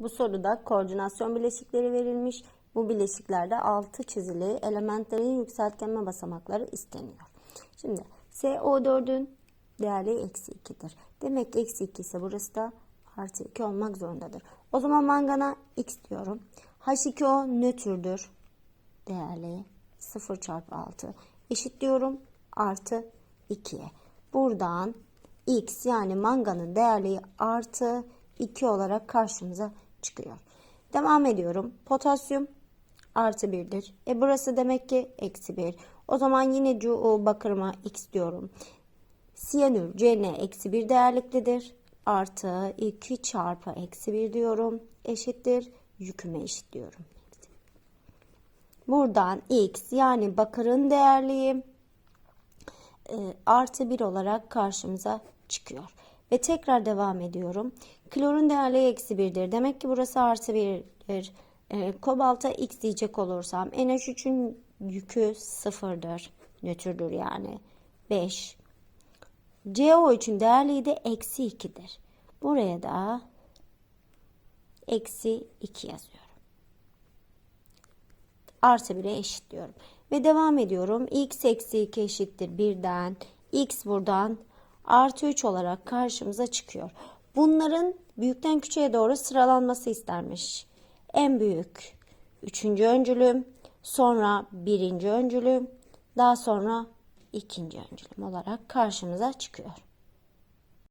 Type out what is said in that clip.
Bu soruda koordinasyon bileşikleri verilmiş. Bu bileşiklerde altı çizili elementlerin yükseltgenme basamakları isteniyor. Şimdi SO4'ün değerli eksi 2'dir. Demek ki eksi 2 ise burası da artı 2 olmak zorundadır. O zaman mangana x diyorum. H2O nötrdür. Değerli 0 çarpı 6 eşit diyorum artı 2'ye. Buradan x yani manganın değerliği artı 2 olarak karşımıza çıkıyor. Devam ediyorum. Potasyum artı 1'dir. E burası demek ki eksi 1. O zaman yine Cu bakırıma x diyorum. Siyanür Cn eksi 1 değerliklidir. Artı 2 çarpı eksi 1 diyorum. Eşittir. Yüküme eşit diyorum. Buradan x yani bakırın değerliği e, artı 1 olarak karşımıza çıkıyor. Ve tekrar devam ediyorum. Klorun değerliği eksi 1'dir. Demek ki burası artı 1'dir. E, kobalta x diyecek olursam NH3'ün yükü sıfırdır. Nötrdür yani. 5. CO için değerliği de eksi 2'dir. Buraya da eksi 2 yazıyorum. Artı 1'e eşitliyorum. Ve devam ediyorum. x eksi 2 eşittir 1'den. x buradan artı 3 olarak karşımıza çıkıyor. Bunların büyükten küçüğe doğru sıralanması istenmiş. En büyük üçüncü öncülüm, sonra birinci öncülüm, daha sonra ikinci öncülüm olarak karşımıza çıkıyor.